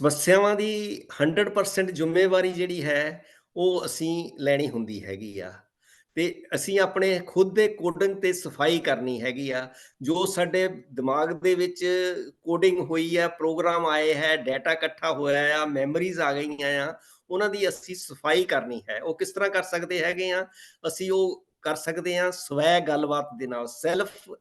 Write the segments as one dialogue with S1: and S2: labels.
S1: ਸਮੱਸਿਆਵਾਂ ਦੀ 100% ਜ਼ਿੰਮੇਵਾਰੀ ਜਿਹੜੀ ਹੈ, ਉਹ ਅਸੀਂ ਲੈਣੀ ਹੁੰਦੀ ਹੈਗੀ ਆ ਤੇ ਅਸੀਂ ਆਪਣੇ ਖੁਦ ਦੇ ਕੋਡਿੰਗ ਤੇ ਸਫ਼ਾਈ ਕਰਨੀ ਹੈਗੀ ਆ। ਜੋ ਸਾਡੇ ਦਿਮਾਗ ਦੇ ਵਿੱਚ ਕੋਡਿੰਗ ਹੋਈ ਆ, ਪ੍ਰੋਗਰਾਮ ਆਏ ਹੈ, ਡਾਟਾ ਇਕੱਠਾ ਹੋਇਆ ਆ, ਮੈਮਰੀਜ਼ ਆ ਗਈਆਂ ਆ, ਉਹਨਾਂ ਦੀ ਅਸੀਂ ਸਫ਼ਾਈ ਕਰਨੀ ਹੈ। ਉਹ ਕਿਸ ਤਰ੍ਹਾਂ ਕਰ ਸਕਦੇ ਹੈਗੇ ਆ? ਅਸੀਂ ਉਹ ਕਰ ਸਕਦੇ ਹਾਂ ਸਵੈ ਗੱਲਬਾਤ ਦੇ ਨਾਲ, ਸੈਲਫ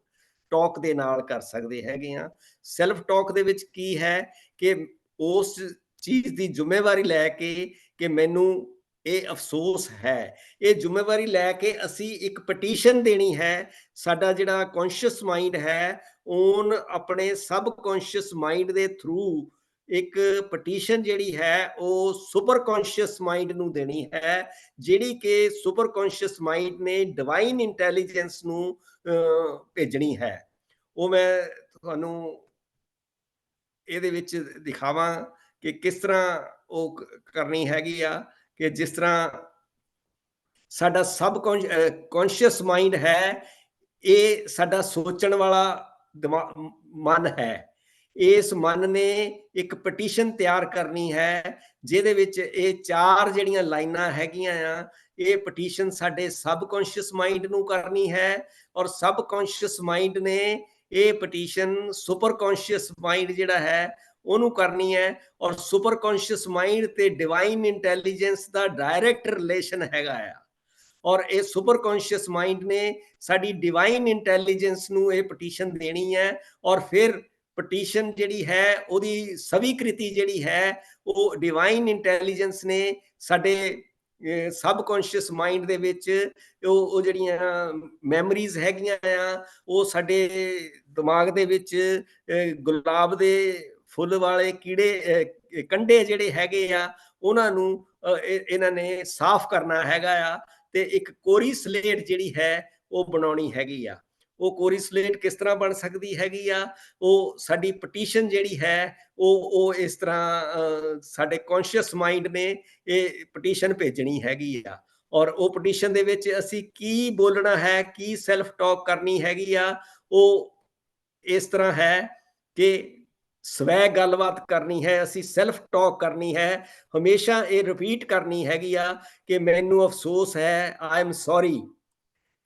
S1: ਟਾਕ ਦੇ ਨਾਲ ਕਰ ਸਕਦੇ ਹੈਗੇ ਆ। ਸੈਲਫ ਟਾਕ ਦੇ ਵਿੱਚ ਕੀ ਹੈ ਕਿ ਉਸ ਚੀਜ਼ ਦੀ ਜ਼ਿੰਮੇਵਾਰੀ ਲੈ ਕੇ ਕਿ ਮੈਨੂੰ ਇਹ ਅਫਸੋਸ ਹੈ। ਇਹ ਜ਼ਿੰਮੇਵਾਰੀ ਲੈ ਕੇ ਅਸੀਂ ਇੱਕ ਪਟੀਸ਼ਨ ਦੇਣੀ ਹੈ। ਸਾਡਾ ਜਿਹੜਾ ਕੌਨਸ਼ੀਅਸ ਮਾਈਂਡ ਹੈ, ਉਹਨ ਆਪਣੇ ਸਬ ਕੌਨਸ਼ੀਅਸ ਮਾਈਂਡ ਦੇ ਥਰੂ ਇੱਕ ਪਟੀਸ਼ਨ ਜਿਹੜੀ ਹੈ, ਉਹ ਸੁਪਰ ਕੌਨਸ਼ੀਅਸ ਮਾਈਂਡ ਨੂੰ ਦੇਣੀ ਹੈ, ਜਿਹੜੀ ਕਿ ਸੁਪਰ ਕੌਨਸ਼ੀਅਸ ਮਾਈਂਡ ਨੇ ਡਿਵਾਈਨ ਇੰਟੈਲੀਜੈਂਸ ਨੂੰ ਭੇਜਣੀ ਹੈ। ਉਹ ਮੈਂ ਤੁਹਾਨੂੰ ਇਹਦੇ ਵਿੱਚ ਦਿਖਾਵਾਂ ਕਿ ਕਿਸ ਤਰ੍ਹਾਂ ਉਹ ਕਰਨੀ ਹੈਗੀ ਆ ਕਿ ਜਿਸ ਤਰ੍ਹਾਂ ਸਾਡਾ ਸਬ ਕੌਨ ਅ, ਕੌਨਸ਼ੀਅਸ ਮਾਈਂਡ ਹੈ, ਇਹ ਸਾਡਾ ਸੋਚਣ ਵਾਲਾ ਮਨ ਹੈ। ਇਸ ਮਨ ਨੇ ਇੱਕ ਪਟੀਸ਼ਨ ਤਿਆਰ ਕਰਨੀ ਹੈ, ਜਿਹਦੇ ਵਿੱਚ ਇਹ ਚਾਰ ਜਿਹੜੀਆਂ ਲਾਈਨਾਂ ਹੈਗੀਆਂ ਆ, ਇਹ ਪਟੀਸ਼ਨ ਸਾਡੇ ਸਬ ਕੌਨਸ਼ੀਅਸ ਮਾਈਂਡ ਨੂੰ ਕਰਨੀ ਹੈ ਔਰ ਸਬ ਕੌਨਸ਼ੀਅਸ ਮਾਈਂਡ ਨੇ ਇਹ ਪਟੀਸ਼ਨ ਸੁਪਰ ਕੌਨਸ਼ੀਅਸ ਮਾਈਂਡ ਜਿਹੜਾ ਹੈ, ਉਹਨੂੰ ਕਰਨੀ ਹੈ ਔਰ ਸੁਪਰ ਕੌਨਸ਼ੀਅਸ ਮਾਈਂਡ ਤੇ ਡਿਵਾਈਨ ਇੰਟੈਲੀਜੈਂਸ ਦਾ ਡਾਇਰੈਕਟ ਰਿਲੇਸ਼ਨ ਹੈਗਾ ਆ। ਔਰ ਇਹ ਸੁਪਰ ਕੌਨਸ਼ੀਅਸ ਮਾਈਂਡ ਨੇ ਸਾਡੀ ਡਿਵਾਈਨ ਇੰਟੈਲੀਜੈਂਸ ਨੂੰ ਇਹ ਪਟੀਸ਼ਨ ਦੇਣੀ ਹੈ ਔਰ ਫਿਰ ਪਟੀਸ਼ਨ ਜਿਹੜੀ ਹੈ, ਉਹਦੀ ਸਵੀਕ੍ਰਿਤੀ ਜਿਹੜੀ ਹੈ, ਉਹ ਡਿਵਾਈਨ ਇੰਟੈਲੀਜੈਂਸ ਨੇ ਸਾਡੇ ਅ, ਮਾਈਂਡ ਦੇ ਵਿੱਚ ਉਹ ਉਹ ਜਿਹੜੀਆਂ ਮੈਮਰੀਜ਼ ਹੈਗੀਆਂ ਆ, ਉਹ ਸਾਡੇ ਦਿਮਾਗ ਦੇ ਵਿੱਚ ਗੁਲਾਬ ਦੇ ਫੁੱਲ ਵਾਲੇ ਕੀੜੇ ਅ, ਕੰਡੇ ਜਿਹੜੇ ਹੈਗੇ ਆ, ਉਹਨਾਂ ਨੂੰ ਇਹ ਇਹਨਾਂ ਨੇ ਸਾਫ਼ ਕਰਨਾ ਹੈਗਾ ਆ ਤੇ ਇੱਕ ਕੋਰੀ ਸਲੇਟ ਜਿਹੜੀ ਹੈ, ਉਹ ਬਣਾਉਣੀ ਹੈਗੀ ਆ। ਉਹ ਕੋਰੀ ਸਲੇਟ ਕਿਸ ਤਰ੍ਹਾਂ ਬਣ ਸਕਦੀ ਹੈਗੀ ਆ? ਉਹ ਸਾਡੀ ਪਟੀਸ਼ਨ ਜਿਹੜੀ ਹੈ, ਉਹ ਉਹ ਇਸ ਤਰ੍ਹਾਂ ਸਾਡੇ ਕੌਨਸ਼ੀਅਸ ਮਾਈਂਡ ਨੇ ਇਹ ਪਟੀਸ਼ਨ ਭੇਜਣੀ ਹੈਗੀ ਆ ਔਰ ਉਹ ਪਟੀਸ਼ਨ ਦੇ ਵਿੱਚ ਅਸੀਂ ਕੀ ਬੋਲਣਾ ਹੈ, ਕੀ ਸੈਲਫ ਟਾਕ ਕਰਨੀ ਹੈਗੀ ਆ, ਉਹ ਇਸ ਤਰ੍ਹਾਂ ਹੈ ਕਿ ਸਵੈ ਗੱਲਬਾਤ ਕਰਨੀ ਹੈ, ਅਸੀਂ ਸੈਲਫ ਟਾਕ ਕਰਨੀ ਹੈ। ਹਮੇਸ਼ਾ ਇਹ ਰਿਪੀਟ ਕਰਨੀ ਹੈਗੀ ਆ ਕਿ ਮੈਨੂੰ ਅਫਸੋਸ ਹੈ, ਆਈ ਐਮ ਸੌਰੀ।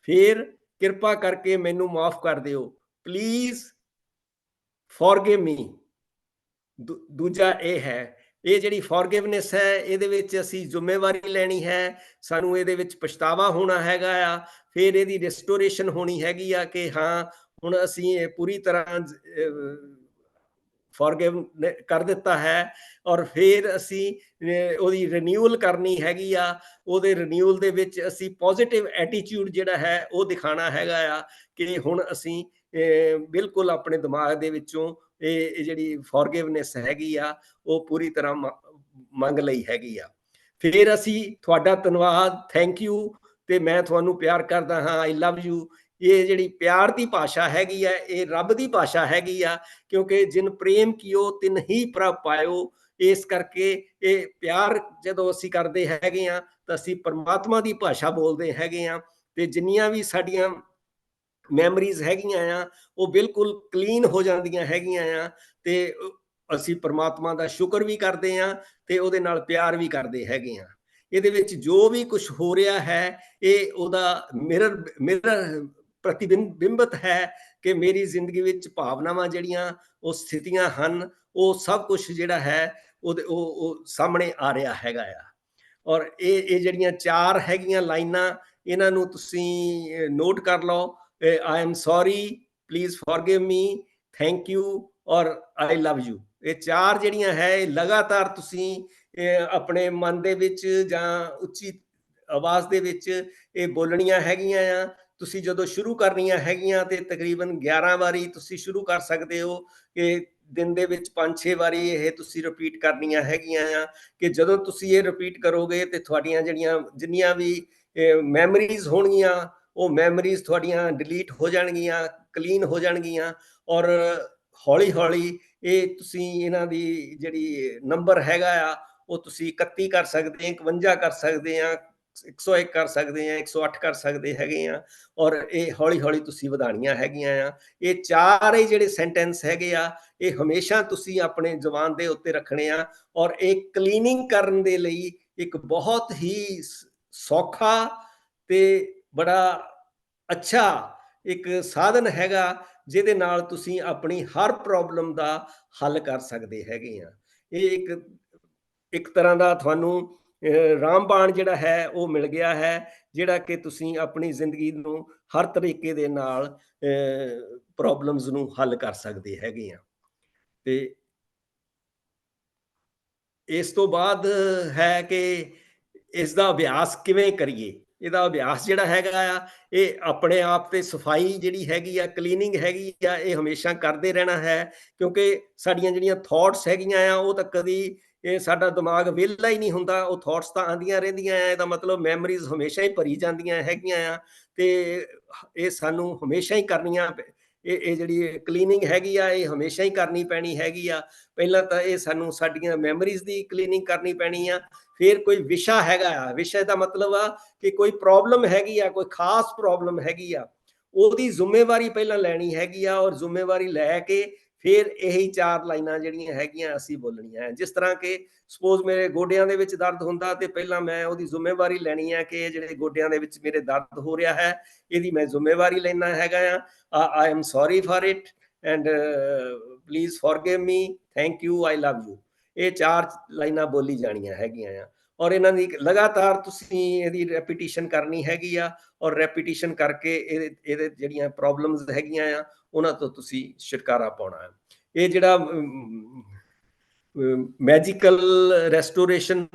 S1: ਫਿਰ ਕਿਰਪਾ ਕਰਕੇ ਮੈਨੂੰ ਮਾਫ਼ ਕਰ ਦਿਓ। Please forgive me. ਦੂ ਦੂਜਾ ਇਹ ਹੈ, ਇਹ ਜਿਹੜੀ ਫੋਰਗਿਵਨੈਸ ਹੈ, ਇਹਦੇ ਵਿੱਚ ਅਸੀਂ ਜ਼ਿੰਮੇਵਾਰੀ ਲੈਣੀ ਹੈ, ਸਾਨੂੰ ਇਹਦੇ ਵਿੱਚ ਪਛਤਾਵਾ ਹੋਣਾ ਹੈਗਾ ਆ, ਫਿਰ ਇਹਦੀ ਰਿਸਟੋਰੇਸ਼ਨ ਹੋਣੀ ਹੈਗੀ ਆ ਕਿ ਹਾਂ, ਹੁਣ ਅਸੀਂ ਇਹ ਪੂਰੀ ਤਰ੍ਹਾਂ ਫੋਰਗਿਵ ਕਰ ਦਿੱਤਾ ਹੈ ਔਰ ਫਿਰ ਅਸੀਂ ਉਹਦੀ ਰਿਨਿਊਅਲ ਕਰਨੀ ਹੈਗੀ ਆ। ਉਹਦੇ ਰਿਨਿਊਅਲ ਦੇ ਵਿੱਚ ਅਸੀਂ ਪੋਜ਼ਿਟਿਵ ਐਟੀਟਿਊਡ ਜਿਹੜਾ ਹੈ, ਉਹ ਦਿਖਾਣਾ ਹੈਗਾ ਆ ਕਿ ਹੁਣ ਅਸੀਂ ਬਿਲਕੁਲ ਆਪਣੇ ਦਿਮਾਗ ਦੇ ਵਿੱਚੋਂ ਇਹ ਜਿਹੜੀ ਫੋਰਗਿਵਨੈਸ ਹੈਗੀ ਆ, ਉਹ ਪੂਰੀ ਤਰ੍ਹਾਂ ਮੰਗ ਲਈ ਹੈਗੀ ਆ। ਫਿਰ ਅਸੀਂ ਤੁਹਾਡਾ ਧੰਨਵਾਦ, ਥੈਂਕ ਯੂ ਤੇ ਮੈਂ ਤੁਹਾਨੂੰ ਪਿਆਰ ਕਰਦਾ ਹਾਂ, ਆਈ ਲਵ ਯੂ। ਇਹ ਜਿਹੜੀ ਪਿਆਰ ਦੀ ਭਾਸ਼ਾ ਹੈਗੀ ਆ, ਇਹ ਰੱਬ ਦੀ ਭਾਸ਼ਾ ਹੈਗੀ ਆ ਕਿਉਂਕਿ ਜਿਨ ਪ੍ਰੇਮ ਕੀਓ ਤਿਨ ਹੀ ਪ੍ਰਭ ਪਾਇਓ। ਇਸ ਕਰਕੇ ਇਹ ਪਿਆਰ ਜਦੋਂ ਅਸੀਂ ਕਰਦੇ ਹੈਗੇ ਆ, ਤਾਂ ਅਸੀਂ ਪਰਮਾਤਮਾ ਦੀ ਭਾਸ਼ਾ ਬੋਲਦੇ ਹੈਗੇ ਆ ਤੇ ਜਿੰਨੀਆਂ ਵੀ ਸਾਡੀਆਂ ਮੈਮਰੀਜ਼ ਹੈਗੀਆਂ ਆ, ਉਹ ਬਿਲਕੁਲ ਕਲੀਨ ਹੋ ਜਾਂਦੀਆਂ ਹੈਗੀਆਂ ਆ ਤੇ ਅਸੀਂ ਪਰਮਾਤਮਾ ਦਾ ਸ਼ੁਕਰ ਵੀ ਕਰਦੇ ਆ ਤੇ ਉਹਦੇ ਨਾਲ ਪਿਆਰ ਵੀ ਕਰਦੇ ਹੈਗੇ ਆ। ਇਹਦੇ ਵਿੱਚ ਜੋ ਵੀ ਕੁਝ ਹੋ ਰਿਹਾ ਹੈ, ਇਹ ਉਹਦਾ ਮਿਰਰ ਮਿਰਰ ਪ੍ਰਤੀਬਿੰਬ ਹੈ ਕਿ ਮੇਰੀ ਜ਼ਿੰਦਗੀ ਵਿੱਚ ਭਾਵਨਾਵਾਂ ਜਿਹੜੀਆਂ ਉਹ ਸਥਿਤੀਆਂ ਹਨ, ਉਹ ਸਭ ਕੁਝ ਜਿਹੜਾ ਹੈ, ਉਹਦੇ ਉਹ ਉਹ ਸਾਹਮਣੇ ਆ ਰਿਹਾ ਹੈਗਾ ਆ। ਔਰ ਇਹ ਇਹ ਜਿਹੜੀਆਂ ਚਾਰ ਹੈਗੀਆਂ ਲਾਈਨਾਂ, ਇਹਨਾਂ ਨੂੰ ਤੁਸੀਂ ਨੋਟ ਕਰ ਲਓ। I am sorry, please forgive me, thank you ਔਰ ਆਈ ਲਵ ਯੂ। ਇਹ ਚਾਰ ਜਿਹੜੀਆਂ ਹੈ, ਇਹ ਲਗਾਤਾਰ ਤੁਸੀਂ ਆਪਣੇ ਮਨ ਦੇ ਵਿੱਚ ਜਾਂ ਉੱਚੀ ਆਵਾਜ਼ ਦੇ ਵਿੱਚ ਇਹ ਬੋਲਣੀਆਂ ਹੈਗੀਆਂ ਆ। ਤੁਸੀਂ ਜਦੋਂ ਸ਼ੁਰੂ ਕਰਨੀਆਂ ਹੈਗੀਆਂ ਤੇ ਤਕਰੀਬਨ 11 ਵਾਰੀ ਤੁਸੀਂ ਸ਼ੁਰੂ ਕਰ ਸਕਦੇ ਹੋ ਕਿ ਦਿਨ ਦੇ ਵਿੱਚ 5-6 ਵਾਰੀ ਇਹ ਤੁਸੀਂ ਰਿਪੀਟ ਕਰਨੀਆਂ ਹੈਗੀਆਂ ਆ ਕਿ ਜਦੋਂ ਤੁਸੀਂ ਇਹ ਰਿਪੀਟ ਕਰੋਗੇ ਤੇ ਤੁਹਾਡੀਆਂ ਜਿਹੜੀਆਂ ਜਿੰਨੀਆਂ ਵੀ ਮੈਮਰੀਜ਼ ਹੋਣਗੀਆਂ, ਉਹ ਮੈਮਰੀਜ਼ ਤੁਹਾਡੀਆਂ ਡਿਲੀਟ ਹੋ ਜਾਣਗੀਆਂ, ਕਲੀਨ ਹੋ ਜਾਣਗੀਆਂ ਔਰ ਹੌਲੀ-ਹੌਲੀ ਇਹ ਤੁਸੀਂ ਇਹਨਾਂ ਦੀ ਜਿਹੜੀ ਨੰਬਰ ਹੈਗਾ ਆ, ਉਹ ਤੁਸੀਂ 31 ਕਰ ਸਕਦੇ, 51 ਕਰ ਸਕਦੇ ਆ, 101 ਕਰ ਸਕਦੇ ਆ 108 ਕਰ ਸਕਦੇ ਹੈਗੇ ਆ ਔਰ ਇਹ ਹੌਲੀ ਹੌਲੀ ਤੁਸੀਂ ਵਧਾਣੀਆਂ ਹੈਗੀਆਂ ਆ। ਇਹ ਚਾਰੇ ਜਿਹੜੇ ਸੈਂਟੈਂਸ ਹੈਗੇ ਆ, ਇਹ ਹਮੇਸ਼ਾ ਤੁਸੀਂ ਆਪਣੇ ਜ਼ੁਬਾਨ ਦੇ ਉੱਤੇ ਰੱਖਣੇ ਆ ਔਰ ਇਹ ਕਲੀਨਿੰਗ ਕਰਨ ਦੇ ਲਈ ਇੱਕ ਬਹੁਤ ਹੀ ਸੌਖਾ ਤੇ ਬੜਾ ਅੱਛਾ ਇੱਕ ਸਾਧਨ ਹੈਗਾ ਜਿਹਦੇ ਨਾਲ ਤੁਸੀਂ ਆਪਣੀ ਹਰ ਪ੍ਰੋਬਲਮ ਦਾ ਹੱਲ ਕਰ ਸਕਦੇ ਹੈਗੇ ਆ। ਇਹ ਇੱਕ ਇੱਕ ਤਰ੍ਹਾਂ ਦਾ ਤੁਹਾਨੂੰ ਰਾਮਬਾਣ ਜਿਹੜਾ ਹੈ, ਉਹ ਮਿਲ ਗਿਆ ਹੈ, ਜਿਹੜਾ ਕਿ ਤੁਸੀਂ ਆਪਣੀ ਜ਼ਿੰਦਗੀ ਨੂੰ ਹਰ ਤਰੀਕੇ ਦੇ ਨਾਲ ਪ੍ਰੋਬਲਮਸ ਨੂੰ ਹੱਲ ਕਰ ਸਕਦੇ ਹੈਗੇ ਆ। ਤੇ ਇਸ ਤੋਂ ਬਾਅਦ ਹੈ ਕਿ ਇਸ ਦਾ ਅਭਿਆਸ ਕਿਵੇਂ ਕਰੀਏ? ਇਹਦਾ ਅਭਿਆਸ ਜਿਹੜਾ ਹੈਗਾ ਆ, ਇਹ ਆਪਣੇ ਆਪ ਤੇ ਸਫ਼ਾਈ ਜਿਹੜੀ ਹੈਗੀ ਆ ਕਲੀਨਿੰਗ ਹੈਗੀ ਆ, ਇਹ ਹਮੇਸ਼ਾ ਕਰਦੇ ਰਹਿਣਾ ਹੈ, ਕਿਉਂਕਿ ਸਾਡੀਆਂ ਜਿਹੜੀਆਂ ਥਾਟਸ ਹੈਗੀਆਂ ਆ, ਉਹ ਤਾਂ ਕਦੀ ਇਹ ਸਾਡਾ ਦਿਮਾਗ ਵਿਹਲਾ ਹੀ ਨਹੀਂ ਹੁੰਦਾ, ਉਹ ਥਾਟਸ ਤਾਂ ਆਂਦੀਆਂ ਰਹਿੰਦੀਆਂ ਆ ਇਹਦਾ ਮਤਲਬ ਮੈਮਰੀਜ਼ ਹਮੇਸ਼ਾ ਹੀ ਭਰੀ ਜਾਂਦੀਆਂ ਹੈਗੀਆਂ ਆ, ਤੇ ਇਹ ਸਾਨੂੰ ਹਮੇਸ਼ਾ ਹੀ ਕਰਨੀਆਂ ਇਹ ਇਹ ਜਿਹੜੀ ਕਲੀਨਿੰਗ ਹੈਗੀ ਆ, ਇਹ ਹਮੇਸ਼ਾ ਹੀ ਕਰਨੀ ਪੈਣੀ ਹੈਗੀ ਆ, ਪਹਿਲਾਂ ਤਾਂ ਇਹ ਸਾਨੂੰ ਸਾਡੀਆਂ ਮੈਮਰੀਜ਼ ਦੀ ਕਲੀਨਿੰਗ ਕਰਨੀ ਪੈਣੀ ਆ, ਫਿਰ ਕੋਈ ਵਿਸ਼ਾ ਹੈਗਾ ਆ, ਵਿਸ਼ੇ ਦਾ ਮਤਲਬ ਆ ਕਿ ਕੋਈ ਪ੍ਰੋਬਲਮ ਹੈਗੀ ਆ, ਕੋਈ ਖਾਸ ਪ੍ਰੋਬਲਮ ਹੈਗੀ ਆ, ਉਹਦੀ ਜ਼ਿੰਮੇਵਾਰੀ ਪਹਿਲਾਂ ਲੈਣੀ ਹੈਗੀ ਆ ਔਰ ਜ਼ਿੰਮੇਵਾਰੀ ਲੈ ਕੇ ਫਿਰ ਇਹੀ ਚਾਰ ਲਾਈਨਾਂ ਜਿਹੜੀਆਂ ਹੈਗੀਆਂ ਅਸੀਂ ਬੋਲਣੀਆਂ ਜਿਸ ਤਰ੍ਹਾਂ ਕਿ ਸਪੋਜ਼ ਮੇਰੇ ਗੋਡਿਆਂ ਦੇ ਵਿੱਚ ਦਰਦ ਹੁੰਦਾ ਤੇ ਪਹਿਲਾਂ ਮੈਂ ਉਹਦੀ ਜ਼ਿੰਮੇਵਾਰੀ ਲੈਣੀ ਹੈ ਕਿ ਜਿਹੜੇ ਗੋਡਿਆਂ ਦੇ ਵਿੱਚ ਮੇਰੇ ਦਰਦ ਹੋ ਰਿਹਾ ਹੈ, ਇਹਦੀ ਮੈਂ ਜ਼ਿੰਮੇਵਾਰੀ ਲੈਣਾ ਹੈਗਾ ਆ I am sorry for it and please forgive me thank you I love you ਇਹ ਚਾਰ ਲਾਈਨਾਂ ਬੋਲੀ ਜਾਣੀਆਂ ਹੈਗੀਆਂ ਆ। ਔਰ ਇਹਨਾਂ ਦੀ ਲਗਾਤਾਰ ਤੁਸੀਂ ਇਹਦੀ ਰੈਪੀਟੀਸ਼ਨ ਕਰਨੀ ਹੈਗੀ ਆ, ਔਰ ਰੈਪੀਟੀਸ਼ਨ ਕਰਕੇ ਇਹਦੇ ਇਹਦੇ ਜਿਹੜੀਆਂ ਪ੍ਰੋਬਲਮਸ ਹੈਗੀਆਂ ਆ, ਉਹਨਾਂ ਤੋਂ ਤੁਸੀਂ ਛੁਟਕਾਰਾ ਪਾਉਣਾ ਹੈ। ਇਹ ਜਿਹੜਾ ਮੈਜੀਕਲ ਰੈਸਟੋਰੇਸ਼ਨ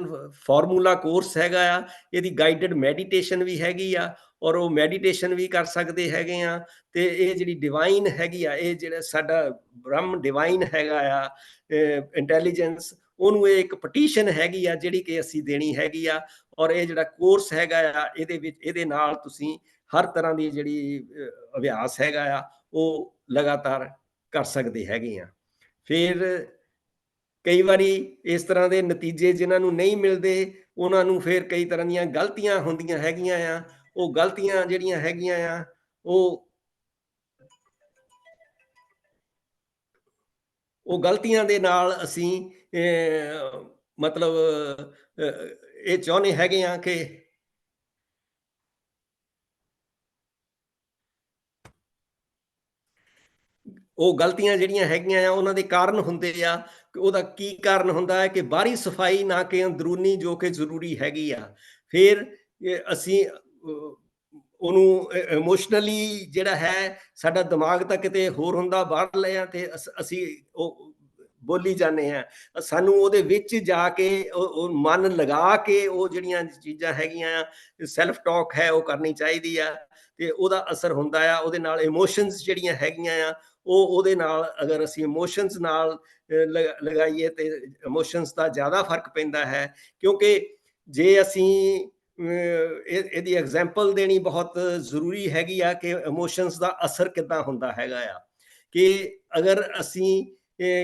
S1: ਫਾਰਮੂਲਾ ਕੋਰਸ ਹੈਗਾ ਆ, ਇਹਦੀ ਗਾਈਡਡ ਮੈਡੀਟੇਸ਼ਨ ਵੀ ਹੈਗੀ ਆ, ਔਰ ਉਹ ਮੈਡੀਟੇਸ਼ਨ ਵੀ ਕਰ ਸਕਦੇ ਹੈਗੇ ਆ, ਤੇ ਇਹ ਜਿਹੜੀ ਡਿਵਾਈਨ ਹੈਗੀ ਆ, ਇਹ ਜਿਹੜਾ ਸਾਡਾ ਬ੍ਰਹਮ ਡਿਵਾਈਨ ਹੈਗਾ ਆ ਇੰਟੈਲੀਜੈਂਸ ਉਹਨੂੰ ਇਹ ਇੱਕ ਪਟੀਸ਼ਨ ਹੈਗੀ ਆ ਜਿਹੜੀ ਕਿ ਅਸੀਂ ਦੇਣੀ ਹੈਗੀ ਆ ਔਰ ਇਹ ਜਿਹੜਾ ਕੋਰਸ ਹੈਗਾ ਆ, ਇਹਦੇ ਵਿੱਚ, ਇਹਦੇ ਨਾਲ ਤੁਸੀਂ ਹਰ ਤਰ੍ਹਾਂ ਦੀ ਜਿਹੜੀ ਅਭਿਆਸ ਹੈਗਾ ਆ, ਉਹ ਲਗਾਤਾਰ ਕਰ ਸਕਦੇ ਹੈਗੇ ਆ। ਫਿਰ ਕਈ ਵਾਰੀ ਇਸ ਤਰ੍ਹਾਂ ਦੇ ਨਤੀਜੇ ਜਿਨ੍ਹਾਂ ਨੂੰ ਨਹੀਂ ਮਿਲਦੇ, ਉਹਨਾਂ ਨੂੰ ਫਿਰ ਕਈ ਤਰ੍ਹਾਂ ਦੀਆਂ ਗਲਤੀਆਂ ਹੁੰਦੀਆਂ ਹੈਗੀਆਂ ਆ, ਉਹ ਗਲਤੀਆਂ ਜਿਹੜੀਆਂ ਹੈਗੀਆਂ ਆ, ਉਹ ਉਹ ਗਲਤੀਆਂ ਦੇ ਨਾਲ ਅਸੀਂ ਮਤਲਬ ਇਹ ਚਾਹੁੰਦੇ ਹੈਗੇ ਆ ਕਿ ਉਹ ਗਲਤੀਆਂ ਜਿਹੜੀਆਂ ਹੈਗੀਆਂ ਆ, ਉਹਨਾਂ ਦੇ ਕਾਰਨ ਹੁੰਦੇ ਆ, ਕਿ ਉਹਦਾ ਕੀ ਕਾਰਨ ਹੁੰਦਾ ਹੈ ਕਿ ਬਾਹਰੀ ਸਫ਼ਾਈ ਨਾ ਕਿ ਅੰਦਰੂਨੀ ਜੋ ਕਿ ਜ਼ਰੂਰੀ ਹੈਗੀ ਆ। ਫਿਰ ਅਸੀਂ ਉਹਨੂੰ ਇਮੋਸ਼ਨਲੀ ਜਿਹੜਾ ਹੈ, ਸਾਡਾ ਦਿਮਾਗ ਤਾਂ ਕਿਤੇ ਹੋਰ ਹੁੰਦਾ, ਬਾਹਰ ਲਿਆ ਤੇ ਅਸੀਂ ਉਹ ਬੋਲੀ ਜਾਂਦੇ ਆ ਸਾਨੂੰ ਉਹਦੇ ਵਿੱਚ ਜਾ ਕੇ ਉਹ ਮਨ ਲਗਾ ਕੇ ਉਹ ਜਿਹੜੀਆਂ ਚੀਜ਼ਾਂ ਹੈਗੀਆਂ ਆ ਸੈਲਫ ਟਾਕ ਹੈ, ਉਹ ਕਰਨੀ ਚਾਹੀਦੀ ਆ। ਤੇ ਉਹਦਾ ਅਸਰ ਹੁੰਦਾ ਆ, ਉਹਦੇ ਨਾਲ ਇਮੋਸ਼ਨਸ ਜਿਹੜੀਆਂ ਹੈਗੀਆਂ ਆ, ਉਹ ਉਹਦੇ ਨਾਲ ਅਗਰ ਅਸੀਂ ਇਮੋਸ਼ਨਸ ਨਾਲ ਲਗਾਈਏ ਤੇ ਇਮੋਸ਼ਨਸ ਦਾ ਜ਼ਿਆਦਾ ਫ਼ਰਕ ਪੈਂਦਾ ਹੈ। ਕਿਉਂਕਿ ਜੇ ਅਸੀਂ ਇਹਦੀ ਐਗਜ਼ਾਮਪਲ ਦੇਣੀ ਬਹੁਤ ਜ਼ਰੂਰੀ ਹੈਗੀ ਆ ਕਿ ਇਮੋਸ਼ਨਸ ਦਾ ਅਸਰ ਕਿੱਦਾਂ ਹੁੰਦਾ ਹੈਗਾ ਆ। ਕਿ ਅਗਰ ਅਸੀਂ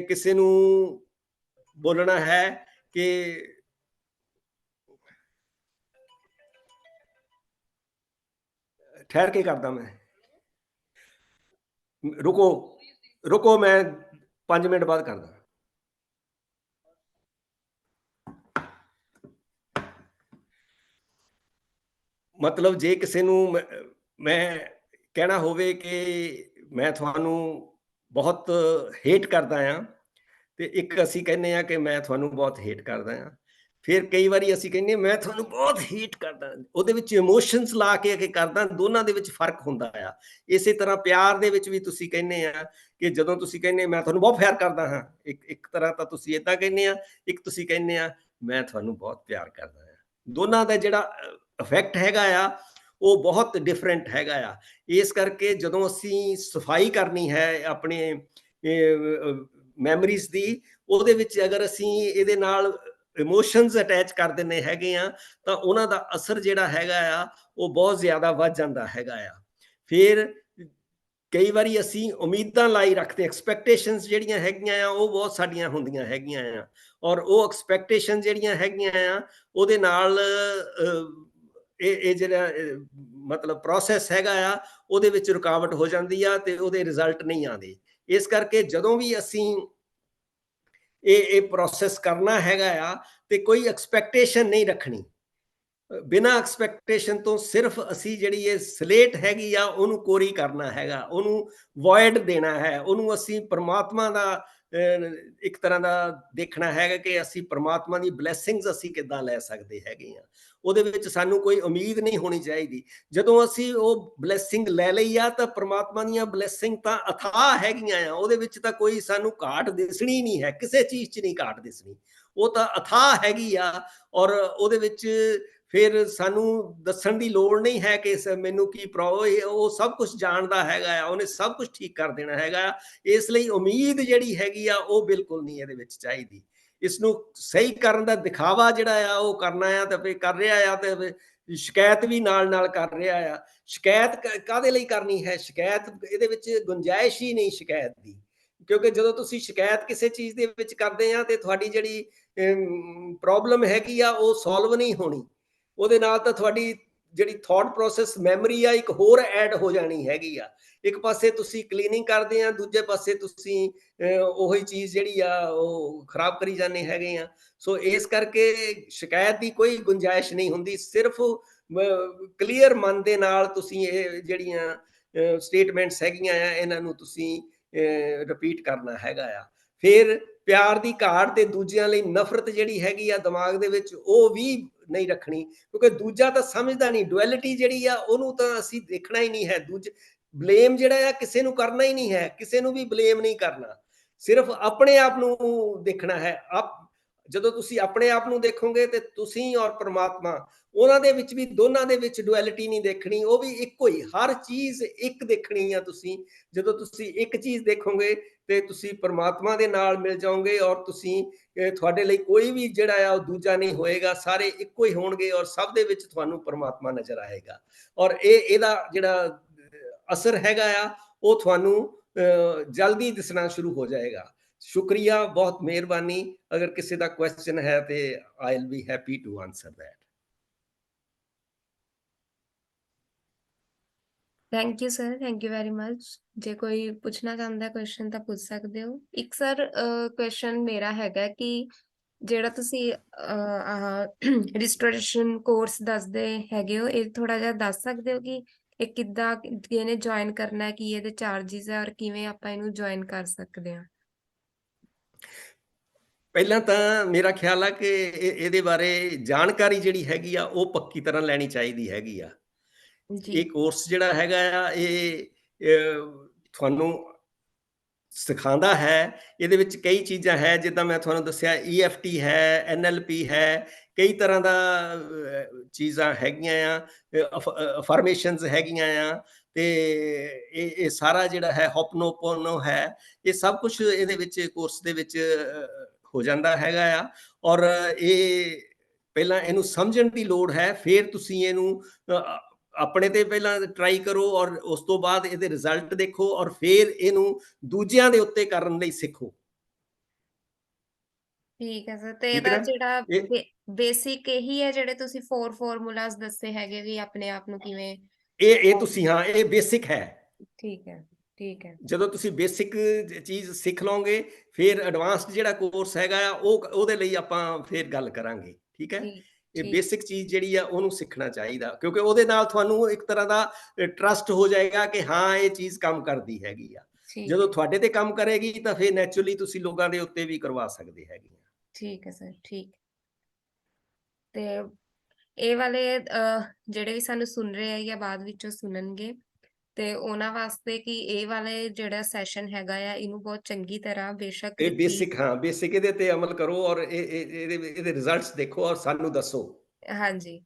S1: ਕਿਸੇ ਨੂੰ ਬੋਲਣਾ ਹੈ ਕਿ ਠਹਿਰ ਕੇ ਕਰਦਾ ਮੈਂ। ਰੁਕੋ ਰੁਕੋ, ਮੈਂ 5 ਮਿੰਟ ਬਾਅਦ ਕਰਦਾ। ਮਤਲਬ ਜੇ ਕਿਸੇ ਨੂੰ ਮੈਂ ਕਹਿਣਾ ਹੋਵੇ ਕਿ ਮੈਂ ਤੁਹਾਨੂੰ ਬਹੁਤ ਹੇਟ ਕਰਦਾ ਆ ਤੇ ਇੱਕ ਅਸੀਂ ਕਹਿੰਦੇ ਆ ਕਿ ਮੈਂ ਤੁਹਾਨੂੰ ਬਹੁਤ ਹੇਟ ਕਰਦਾ ਆ ਫਿਰ ਕਈ ਵਾਰੀ ਅਸੀਂ ਕਹਿੰਦੇ ਮੈਂ ਤੁਹਾਨੂੰ ਬਹੁਤ ਹੀਟ ਕਰਦਾ ਉਹਦੇ ਵਿੱਚ ਇਮੋਸ਼ਨਸ ਲਾ ਕੇ ਕਿ ਕਰਦਾ ਦੋਨਾਂ ਦੇ ਵਿੱਚ ਫ਼ਰਕ ਹੁੰਦਾ ਆ। ਇਸੇ ਤਰ੍ਹਾਂ ਪਿਆਰ ਦੇ ਵਿੱਚ ਵੀ ਤੁਸੀਂ ਕਹਿੰਦੇ ਆ ਕਿ ਜਦੋਂ ਤੁਸੀਂ ਕਹਿੰਦੇ ਮੈਂ ਤੁਹਾਨੂੰ ਬਹੁਤ ਪਿਆਰ ਕਰਦਾ ਹਾਂ। ਇੱਕ ਇੱਕ ਤਰ੍ਹਾਂ ਤਾਂ ਤੁਸੀਂ ਇਦਾਂ ਕਹਿੰਦੇ ਆ ਇੱਕ ਤੁਸੀਂ ਕਹਿੰਦੇ ਆ ਮੈਂ ਤੁਹਾਨੂੰ ਬਹੁਤ ਪਿਆਰ ਕਰਦਾ ਆ ਦੋਨਾਂ ਦਾ ਜਿਹੜਾ ਇਫੈਕਟ ਹੈਗਾ ਆ ਉਹ ਬਹੁਤ ਡਿਫਰੈਂਟ ਹੈਗਾ ਆ। ਇਸ ਕਰਕੇ ਜਦੋਂ ਅਸੀਂ ਸਫ਼ਾਈ ਕਰਨੀ ਹੈ ਆਪਣੇ ਮੈਮਰੀਜ਼ ਦੀ, ਉਹਦੇ ਵਿੱਚ ਅਗਰ ਅਸੀਂ ਇਹਦੇ ਨਾਲ ਇਮੋਸ਼ਨਸ ਅਟੈਚ ਕਰ ਦਿੰਨੇ ਹੈਗੇ ਆ, ਤਾਂ ਉਹਨਾਂ ਦਾ ਅਸਰ ਜਿਹੜਾ ਹੈਗਾ ਆ, ਉਹ ਬਹੁਤ ਜ਼ਿਆਦਾ ਵੱਧ ਜਾਂਦਾ ਹੈਗਾ ਆ। ਫਿਰ ਕਈ ਵਾਰੀ ਅਸੀਂ ਉਮੀਦਾਂ ਲਾਈ ਰੱਖਦੇ ਐਕਸਪੈਕਟੇਸ਼ਨਸ ਜਿਹੜੀਆਂ ਹੈਗੀਆਂ ਆ, ਉਹ ਬਹੁਤ ਸਾਡੀਆਂ ਹੁੰਦੀਆਂ ਹੈਗੀਆਂ ਆ। ਔਰ ਉਹ ਐਕਸਪੈਕਟੇਸ਼ਨ ਜਿਹੜੀਆਂ ਹੈਗੀਆਂ ਆ, ਉਹਦੇ ਨਾਲ ਇਹ ਇਹ ਜਿਹੜਾ ਮਤਲਬ ਪ੍ਰੋਸੈਸ ਹੈਗਾ ਆ ਉਹਦੇ ਵਿੱਚ ਰੁਕਾਵਟ ਹੋ ਜਾਂਦੀ ਆ ਤੇ ਉਹਦੇ ਰਿਜ਼ਲਟ ਨਹੀਂ ਆਉਂਦੇ। ਇਸ ਕਰਕੇ ਜਦੋਂ ਵੀ ਅਸੀਂ ਇਹ ਇਹ ਪ੍ਰੋਸੈਸ ਕਰਨਾ ਹੈਗਾ ਆ ਤੇ ਕੋਈ ਐਕਸਪੈਕਟੇਸ਼ਨ ਨਹੀਂ ਰੱਖਣੀ। ਬਿਨਾ ਐਕਸਪੈਕਟੇਸ਼ਨ ਤੋਂ ਸਿਰਫ ਅਸੀਂ ਜਿਹੜੀ ਇਹ ਸਲੇਟ ਹੈਗੀ ਆ ਉਹਨੂੰ ਕੋਰੀ ਕਰਨਾ ਹੈਗਾ ਉਹਨੂੰ ਵੋਇਡ ਦੇਣਾ ਹੈ ਉਹਨੂੰ ਅਸੀਂ ਪਰਮਾਤਮਾ ਦਾ ਅਹ, ਇੱਕ ਤਰ੍ਹਾਂ ਦਾ ਦੇਖਣਾ ਹੈਗਾ ਕਿ ਅਸੀਂ ਪਰਮਾਤਮਾ ਦੀ ਬਲੇਸਿੰਗਸ ਅਸੀਂ ਕਿੱਦਾਂ ਲੈ ਸਕਦੇ ਹੈਗੇ ਆ। ਉਹਦੇ ਵਿੱਚ ਸਾਨੂੰ ਕੋਈ ਉਮੀਦ ਨਹੀਂ ਹੋਣੀ ਚਾਹੀਦੀ। ਜਦੋਂ ਅਸੀਂ ਉਹ ਬਲੇਸਿੰਗ ਲੈ ਲਈ ਆ, ਤਾਂ ਪ੍ਰਮਾਤਮਾ ਦੀਆਂ ਬਲੇਸਿੰਗ ਤਾਂ ਅਥਾਹ ਹੈਗੀਆਂ ਆ। ਉਹਦੇ ਵਿੱਚ ਤਾਂ ਕੋਈ ਸਾਨੂੰ ਘਾਟ ਦਿਸਣੀ ਨਹੀਂ ਹੈ, ਕਿਸੇ ਚੀਜ਼ 'ਚ ਨਹੀਂ ਘਾਟ ਦਿਸਣੀ। ਉਹ ਤਾਂ ਅਥਾਹ ਹੈਗੀ ਆ ਔਰ ਉਹਦੇ ਵਿੱਚ ਫਿਰ ਸਾਨੂੰ ਦੱਸਣ ਦੀ ਲੋੜ ਨਹੀਂ ਹੈ ਕਿ ਸ- ਮੈਨੂੰ ਕੀ ਪ੍ਰੋ, ਇਹ- ਉਹ ਸਭ ਕੁਝ ਜਾਣਦਾ ਹੈਗਾ ਆ, ਉਹਨੇ ਸਭ ਕੁਝ ਠੀਕ ਕਰ ਦੇਣਾ ਹੈਗਾ ਆ। ਇਸ ਲਈ ਉਮੀਦ ਜਿਹੜੀ ਹੈਗੀ ਆ, ਉਹ ਬਿਲਕੁਲ ਨਹੀਂ ਇਹਦੇ ਵਿੱਚ ਚਾਹੀਦੀ। ਇਸ ਨੂੰ ਸਹੀ ਕਰਨ ਦਾ ਦਿਖਾਵਾ ਜਿਹੜਾ ਆ, ਉਹ ਕਰਨਾ ਆ ਤੇ ਫਿਰ ਕਰ ਰਿਹਾ ਆ ਤੇ ਸ਼ਿਕਾਇਤ ਵੀ ਨਾਲ ਨਾਲ ਕਰ ਰਿਹਾ ਆ। ਸ਼ਿਕਾਇਤ ਕ- ਕਾਹਦੇ ਲਈ ਕਰਨੀ ਹੈ? ਸ਼ਿਕਾਇਤ ਇਹਦੇ ਵਿੱਚ ਗੁੰਜਾਇਸ਼ ਹੀ ਨਹੀਂ ਸ਼ਿਕਾਇਤ ਦੀ। ਕਿਉਂਕਿ ਜਦੋਂ ਤੁਸੀਂ ਸ਼ਿਕਾਇਤ ਕਿਸੇ ਚੀਜ਼ ਦੇ ਵਿੱਚ ਕਰਦੇ ਆ ਤੇ ਤੁਹਾਡੀ ਜਿਹੜੀ ਪ੍ਰੋਬਲਮ ਹੈਗੀ ਆ, ਉਹ ਸੋਲਵ ਨਹੀਂ ਹੋਣੀ। ਉਹਦੇ ਨਾਲ ਤਾਂ ਤੁਹਾਡੀ ਜਿਹੜੀ ਥਾਟ ਪ੍ਰੋਸੈਸ ਮੈਮਰੀ ਆ, ਇੱਕ ਹੋਰ ਐਡ ਹੋ ਜਾਣੀ ਹੈਗੀ ਆ। ਇੱਕ ਪਾਸੇ ਤੁਸੀਂ ਕਲੀਨਿੰਗ ਕਰਦੇ ਆ, ਦੂਜੇ ਪਾਸੇ ਤੁਸੀਂ ਉਹੀ ਚੀਜ਼ ਜਿਹੜੀ ਆ, ਉਹ ਖਰਾਬ ਕਰੀ ਜਾਂਦੇ ਹੈਗੇ ਆ। ਸੋ ਇਸ ਕਰਕੇ ਸ਼ਿਕਾਇਤ ਦੀ ਕੋਈ ਗੁੰਜਾਇਸ਼ ਨਹੀਂ ਹੁੰਦੀ, ਸਿਰਫ ਕਲੀਅਰ ਮਨ ਦੇ ਨਾਲ ਤੁਸੀਂ ਇਹ ਜਿਹੜੀਆਂ ਸਟੇਟਮੈਂਟਸ ਹੈਗੀਆਂ ਆ, ਇਹਨਾਂ ਨੂੰ ਤੁਸੀਂ ਰਿਪੀਟ ਕਰਨਾ ਹੈਗਾ ਆ। ਫਿਰ ਪਿਆਰ ਦੀ ਘਾਟ ਤੇ ਦੂਜਿਆਂ ਲਈ ਨਫ਼ਰਤ ਜਿਹੜੀ ਹੈਗੀ ਆ ਦਿਮਾਗ ਦੇ ਵਿੱਚ, ਉਹ ਵੀ ਨਹੀਂ ਰੱਖਣੀ, ਕਿਉਂਕਿ ਦੂਜਾ ਤਾਂ ਸਮਝਦਾ ਨਹੀਂ ਡੁਐਲਿਟੀ ਜਿਹੜੀ ਆ, ਉਹਨੂੰ ਤਾਂ ਅਸੀਂ ਦੇਖਣਾ ਹੀ ਨਹੀਂ ਹੈ, ਦੂਜ ਬਲੇਮ ਜਿਹੜਾ ਆ, ਕਿਸੇ ਨੂੰ ਕਰਨਾ ਹੀ ਨਹੀਂ ਹੈ, ਕਿਸੇ ਨੂੰ ਵੀ ਬਲੇਮ ਨਹੀਂ ਕਰਨਾ। ਸਿਰਫ ਆਪਣੇ ਆਪ ਨੂੰ ਦੇਖਣਾ ਹੈ, ਆਪ ਜਦੋਂ ਤੁਸੀਂ ਆਪਣੇ ਆਪ ਨੂੰ ਦੇਖੋਗੇ ਤੇ ਤੁਸੀਂ ਔਰ ਪ੍ਰਮਾਤਮਾ ਉਹਨਾਂ ਦੇ ਵਿੱਚ ਵੀ ਦੋਨਾਂ ਦੇ ਵਿੱਚ ਡੁਐਲਿਟੀ ਨਹੀਂ ਦੇਖਣੀ, ਉਹ ਵੀ ਇੱਕੋ ਹੀ, ਹਰ ਚੀਜ਼ ਇੱਕ ਦੇਖਣੀ ਆ ਤੁਸੀਂ। ਜਦੋਂ ਤੁਸੀਂ ਇੱਕ ਚੀਜ਼ ਦੇਖੋਗੇ ਤੇ ਤੁਸੀਂ ਪ੍ਰਮਾਤਮਾ ਦੇ ਨਾਲ ਮਿਲ ਜਾਓਗੇ ਔਰ ਤੁਸੀਂ ਤੁਹਾਡੇ ਲਈ ਕੋਈ ਵੀ ਜਿਹੜਾ ਆ ਉਹ ਦੂਜਾ ਨਹੀਂ ਹੋਏਗਾ, ਸਾਰੇ ਇੱਕੋ ਹੀ ਹੋਣਗੇ ਔਰ ਸਭ ਦੇ ਵਿੱਚ ਤੁਹਾਨੂੰ ਪ੍ਰਮਾਤਮਾ ਨਜ਼ਰ ਆਏਗਾ। ਔਰ ਇਹ, ਇਹਦਾ ਜਿਹੜਾ ਅਸਰ ਹੈਗਾ ਆ, ਉਹ ਤੁਹਾਨੂੰ ਜਲਦੀ ਦਿਸਣਾ ਸ਼ੁਰੂ ਹੋ ਜਾਏਗਾ। ਸ਼ੁਕਰੀਆ, ਬਹੁਤ ਮਿਹਰਬਾਨੀ। ਅਗਰ ਕਿਸੇ ਦਾ ਕੁਐਸਚਨ ਹੈ ਤੇ I will be happy to answer that
S2: thank you sir thank you very much ਜੇ ਕੋਈ ਪੁੱਛਣਾ ਚਾਹੁੰਦਾ ਕੁਐਸਚਨ ਤਾਂ ਪੁੱਛ ਸਕਦੇ ਹੋ। ਇੱਕ ਸਰ ਕੁਐਸਚਨ ਮੇਰਾ ਹੈਗਾ ਕਿ ਜਿਹੜਾ ਤੁਸੀਂ ਆਹ ਰਜਿਸਟ੍ਰੇਸ਼ਨ ਕੋਰਸ ਦੱਸਦੇ ਹੈਗੇ ਹੋ, ਇਹ ਥੋੜਾ ਜਿਹਾ ਦੱਸ ਸਕਦੇ ਹੋ ਕਿ ਇਹ ਕਿੱਦਾਂ, ਕਿਹਨੇ ਜੁਆਇਨ ਕਰਨਾ ਹੈ, ਕੀ ਇਹਦੇ ਚਾਰजेस ਹੈ ਔਰ ਕਿਵੇਂ ਆਪਾਂ ਇਹਨੂੰ ਜੁਆਇਨ ਕਰ ਸਕਦੇ ਹਾਂ?
S1: ਪਹਿਲਾਂ ਤਾਂ ਮੇਰਾ ਖਿਆਲ ਆ ਕਿ ਇਹ- ਇਹਦੇ ਬਾਰੇ ਜਾਣਕਾਰੀ ਜਿਹੜੀ ਹੈਗੀ ਆ ਉਹ ਪੱਕੀ ਤਰ੍ਹਾਂ ਲੈਣੀ ਚਾਹੀਦੀ ਹੈਗੀ ਆ।
S2: ਜੀ।
S1: ਇਹ ਕੋਰਸ ਜਿਹੜਾ ਹੈਗਾ ਆ ਇਹ ਤੁਹਾਨੂੰ ਸਿਖਾਉਂਦਾ ਹੈ। ਇਹਦੇ ਵਿੱਚ ਕਈ ਚੀਜ਼ਾਂ ਹੈ ਜਿੱਦਾਂ ਮੈਂ ਤੁਹਾਨੂੰ ਦੱਸਿਆ EFT ਹੈ NLP ਹੈ ਕਈ ਤਰ੍ਹਾਂ ਦਾ ਚੀਜ਼ਾਂ ਹੈਗੀਆਂ ਆ ਅਫਰਮੇਸ਼ਨਸ ਹੈਗੀਆਂ ਆ ਤੇ ਇਹ ਇਹ ਸਾਰਾ ਜਿਹੜਾ ਹੈ ਹੋਪਨੋਪੋਨੋ ਹੈ ਇਹ ਸਭ ਕੁਝ ਇਹਦੇ ਵਿੱਚ ਕੋਰਸ ਦੇ ਵਿੱਚ ਹੋ ਜਾਂਦਾ ਹੈਗਾ ਆ। ਔਰ ਇਹ ਪਹਿਲਾਂ ਇਹਨੂੰ ਸਮਝਣ ਦੀ ਲੋੜ ਹੈ ਫਿਰ ਤੁਸੀਂ ਇਹਨੂੰ ਆਪਣੇ ਤੇ ਪਹਿਲਾਂ ਟਰਾਈ ਕਰੋ ਔਰ ਉਸ ਤੋਂ ਬਾਅਦ ਇਹਦੇ ਰਿਜ਼ਲਟ ਦੇਖੋ ਔਰ ਫਿਰ ਇਹਨੂੰ ਦੂਜਿਆਂ ਦੇ ਉੱਤੇ ਕਰਨ ਲਈ ਸਿੱਖੋ।
S2: ਠੀਕ ਹੈ ਸਰ ਤੇ ਇਹਦਾ? ਜਿਹੜਾ ਬੇਸਿਕ ਇਹੀ ਹੈ ਜਿਹੜੇ ਤੁਸੀਂ ਫੋਰ ਫਾਰਮੂਲਾਸ ਦੱਸੇ ਹੈਗੇ ਵੀ ਆਪਣੇ ਆਪ ਨੂੰ ਕਿਵੇਂ
S1: ਇਹ ਇਹ ਤੁਸੀਂ ਹਾਂ ਇਹ ਬੇਸਿਕ ਹੈ।
S2: ਠੀਕ ਹੈ। ਠੀਕ ਹੈ।
S1: ਜਦੋਂ ਤੁਸੀਂ ਬੇਸਿਕ ਚੀਜ਼ ਸਿੱਖ ਲਓਗੇ ਫਿਰ ਐਡਵਾਂਸਡ ਜਿਹੜਾ ਕੋਰਸ ਹੈਗਾ ਆ ਉਹ ਉਹਦੇ ਲਈ ਆਪਾਂ ਫਿਰ ਗੱਲ ਕਰਾਂਗੇ ਠੀਕ ਹੈ? ਇਹ ਬੇਸਿਕ ਚੀਜ਼ ਜਿਹੜੀ ਆ ਉਹਨੂੰ ਸਿੱਖਣਾ ਚਾਹੀਦਾ ਕਿਉਂਕਿ ਉਹਦੇ ਨਾਲ ਤੁਹਾਨੂੰ ਇੱਕ ਤਰ੍ਹਾਂ ਦਾ ਟਰਸਟ ਹੋ ਜਾਏਗਾ ਕਿ ਹਾਂ ਇਹ ਚੀਜ਼ ਕੰਮ ਕਰਦੀ ਹੈਗੀ ਆ। ਜਦੋਂ ਤੁਹਾਡੇ ਤੇ ਕੰਮ ਕਰੇਗੀ ਤਾਂ ਫਿਰ ਨੈਚੁਰਲੀ ਤੁਸੀਂ ਲੋਕਾਂ ਦੇ ਉੱਤੇ ਵੀ ਕਰਵਾ ਸਕਦੇ ਹੈਗੇ
S2: ਠੀਕ ਹੈ ਸਰ ਠੀਕ। ਤੇ ਇਹ ਵਾਲੇ ਜਿਹੜੇ ਵੀ ਸਾਨੂੰ ਸੁਣ ਰਹੇ ਆ ਜਾਂ ਬਾਅਦ ਵਿੱਚੋਂ ਸੁਣਨਗੇ ਤੇ ਉਹਨਾਂ ਵਾਸਤੇ ਕਿ ਇਹ ਵਾਲੇ ਜਿਹੜਾ ਸੈਸ਼ਨ ਹੈਗਾ ਆ ਇਹਨੂੰ ਬਹੁਤ ਚੰਗੀ ਤਰ੍ਹਾਂ ਬੇਸ਼ੱਕ
S1: ਇਹ ਬੇਸਿਕ ਹਾਂ ਬੇਸਿਕ ਇਹਦੇ ਤੇ ਅਮਲ ਕਰੋ ਔਰ ਇਹ ਇਹ- ਇਹਦੇ ਇਹਦੇ ਰਿਜ਼ਲਟਸ ਦੇਖੋ ਔਰ ਸਾਨੂੰ ਦੱਸੋ।
S2: ਹਾਂਜੀ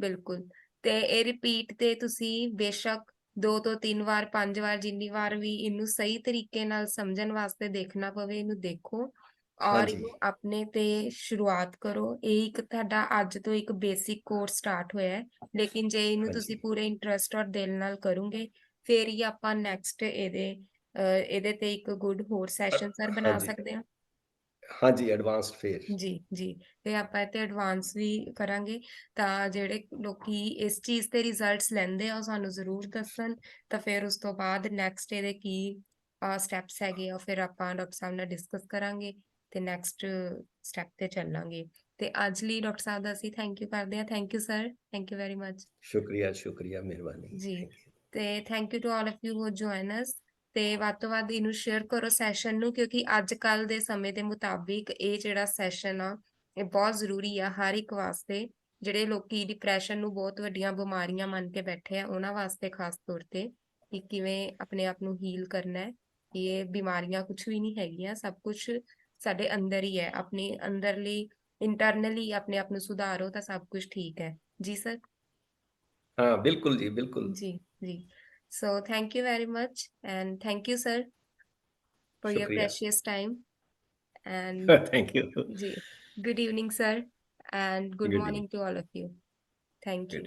S2: ਬਿਲਕੁਲ। ਤੇ ਇਹ ਰਿਪੀਟ ਤੇ ਤੁਸੀਂ ਬੇਸ਼ੱਕ ਦੋ ਤੋਂ ਤਿੰਨ ਵਾਰ ਪੰਜ ਵਾਰ ਜਿੰਨੀ ਵਾਰ ਵੀ ਇਹਨੂੰ ਸਹੀ ਤਰੀਕੇ ਨਾਲ ਸਮਝਣ ਵਾਸਤੇ ਦੇਖਣਾ ਪਵੇ ਇਹਨੂੰ ਦੇਖੋ। ਔਰ ਆਪਣੇ ਤੇ ਸ਼ੁਰੂਆਤ ਕਰੋ। ਇਹ ਇੱਕ ਤੁਹਾਡਾ ਅੱਜ ਤੋਂ ਇੱਕ ਬੇਸਿਕ ਕੋਰਸ ਸਟਾਰਟ ਹੋਇਆ ਹੈ। ਲੇਕਿਨ ਜੇ ਇਹਨੂੰ ਤੁਸੀਂ। ਪੂਰੇ ਇੰਟਰਸਟ ਔਰ ਦਿਲ ਨਾਲ ਕਰੋਗੇ ਫਿਰ ਹੀ ਆਪਾਂ ਨੈਕਸਟ ਇਹਦੇ ਇਹਦੇ ਤੇ ਇੱਕ ਗੁੱਡ ਹੋਰ ਸੈਸ਼ਨ ਸਰ ਬਣਾ। ਸਕਦੇ ਹਾਂ।
S1: ਹਾਂਜੀ ਐਡਵਾਂਸਡ ਫੇਰ
S2: ਜੀ ਜੀ। ਤੇ ਆਪਾਂ ਇੱਥੇ ਐਡਵਾਂਸ ਵੀ ਕਰਾਂਗੇ। ਤਾਂ ਜਿਹੜੇ ਲੋਕੀ ਇਸ ਚੀਜ਼ ਤੇ ਰਿਜ਼ਲਟਸ ਲੈਂਦੇ ਆ ਉਹ ਸਾਨੂੰ ਜ਼ਰੂਰ ਦੱਸਣ। ਤਾਂ ਫਿਰ ਉਸ ਤੋਂ ਬਾਅਦ ਨੈਕਸਟ ਇਹਦੇ ਕੀ ਸਟੈਪਸ ਹੈਗੇ ਆ ਫਿਰ ਆਪਾਂ ਡਾਕਟਰ ਸਾਹਿਬ ਨਾਲ ਡਿਸਕਸ ਕਰਾਂਗੇ। ਤੇ ਨੈਕਸਟ ਸਟੈਪ ਤੇ ਚੱਲਾਂਗੇ। ਤੇ ਅੱਜ ਲਈ ਡਾਕਟਰ ਸਾਹਿਬ ਦਾ ਅਸੀਂ ਥੈਂਕ ਯੂ ਕਰਦੇ ਹਾਂ। Thank you sir thank you very much
S1: ਸ਼ੁਕਰੀਆ ਸ਼ੁਕਰੀਆ। ਮਿਹਰਬਾਨੀ।
S2: ਜੀ। ਤੇ thank you to all of you who join us ਤੇ ਵੱਧ ਤੋਂ ਵੱਧ ਇਹਨੂੰ ਸ਼ੇਅਰ ਕਰੋ ਸੈਸ਼ਨ ਨੂੰ ਕਿਉਂਕਿ ਅੱਜ ਕੱਲ ਦੇ ਸਮੇਂ ਦੇ ਮੁਤਾਬਿਕ ਇਹ ਜਿਹੜਾ ਸੈਸ਼ਨ ਆ ਇਹ ਬਹੁਤ ਜ਼ਰੂਰੀ ਆ ਹਰ ਇੱਕ ਵਾਸਤੇ। ਜਿਹੜੇ ਲੋਕੀ ਡਿਪਰੈਸ਼ਨ ਨੂੰ ਬਹੁਤ ਵੱਡੀਆਂ ਬਿਮਾਰੀਆਂ ਮੰਨ ਕੇ ਬੈਠੇ ਆ ਉਹਨਾਂ ਵਾਸਤੇ ਖਾਸ ਤੌਰ ਤੇ ਕਿ ਕਿਵੇਂ ਆਪਣੇ ਆਪ ਨੂੰ ਹੀਲ ਕਰਨਾ ਹੈ ਇਹ ਬਿਮਾਰੀਆਂ ਕੁਝ ਵੀ ਨਹੀਂ ਹੈਗੀਆਂ ਸਭ ਕੁਝ ਸਾਡੇ ਅੰਦਰ ਹੀ ਹੈ। ਆਪਣੀ ਅੰਦਰਲੀ ਇੰਟਰਨਲੀ ਆਪਣੇ ਆਪ ਨੂੰ ਸੁਧਾਰੋ ਤਾਂ ਸਭ ਕੁਝ ਠੀਕ ਹੈ। ਜੀ ਸਰ
S1: ਹਾਂ ਬਿਲਕੁਲ ਜੀ ਬਿਲਕੁਲ।
S2: ਜੀ। जी so thank you very much and thank you
S1: sir
S2: for your precious
S1: time and
S2: thank you ji good evening sir
S1: and
S2: good morning to all of you thank
S1: you